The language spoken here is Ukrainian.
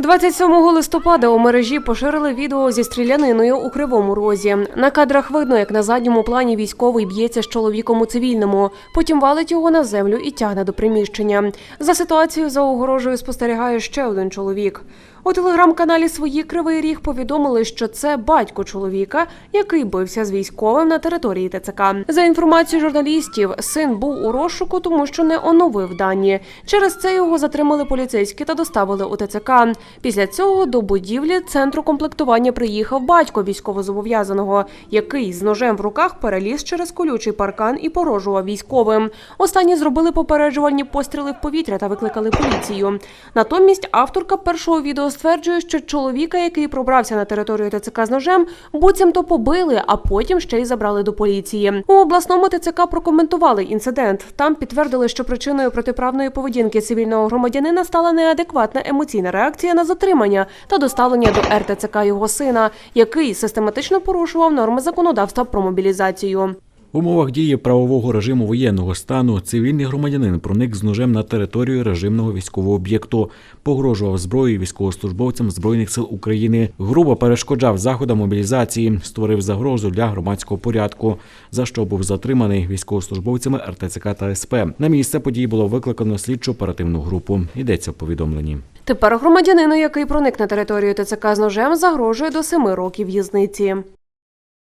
27 листопада у мережі поширили відео зі стріляниною у Кривому Розі. На кадрах видно, як на задньому плані військовий б'ється з чоловіком у цивільному, потім валить його на землю і тягне до приміщення. За ситуацією за огорожею спостерігає ще один чоловік. У телеграм-каналі свої Кривий Ріг повідомили, що це батько чоловіка, який бився з військовим на території ТЦК. За інформацією журналістів, син був у розшуку, тому що не оновив дані. Через це його затримали поліцейські та доставили у ТЦК. Після цього до будівлі центру комплектування приїхав батько військовозобов'язаного, який з ножем в руках переліз через колючий паркан і порожував військовим. Останні зробили попереджувальні постріли в повітря та викликали поліцію. Натомість авторка першого відео стверджує, що чоловіка, який пробрався на територію ТЦК з ножем, буцімто побили, а потім ще й забрали до поліції. У обласному ТЦК прокоментували інцидент. Там підтвердили, що причиною протиправної поведінки цивільного громадянина стала неадекватна емоційна реакція на затримання та доставлення до РТЦК його сина, який систематично порушував норми законодавства про мобілізацію. В умовах дії правового режиму воєнного стану цивільний громадянин проник з ножем на територію режимного військового об'єкту, погрожував зброєю військовослужбовцям збройних сил України, грубо перешкоджав заходам мобілізації, створив загрозу для громадського порядку, за що був затриманий військовослужбовцями РТЦК та СП. На місце події було викликано слідчо оперативну групу. Йдеться в повідомленні. Тепер громадянину, який проник на територію ТЦК з ножем, загрожує до семи років в'язниці.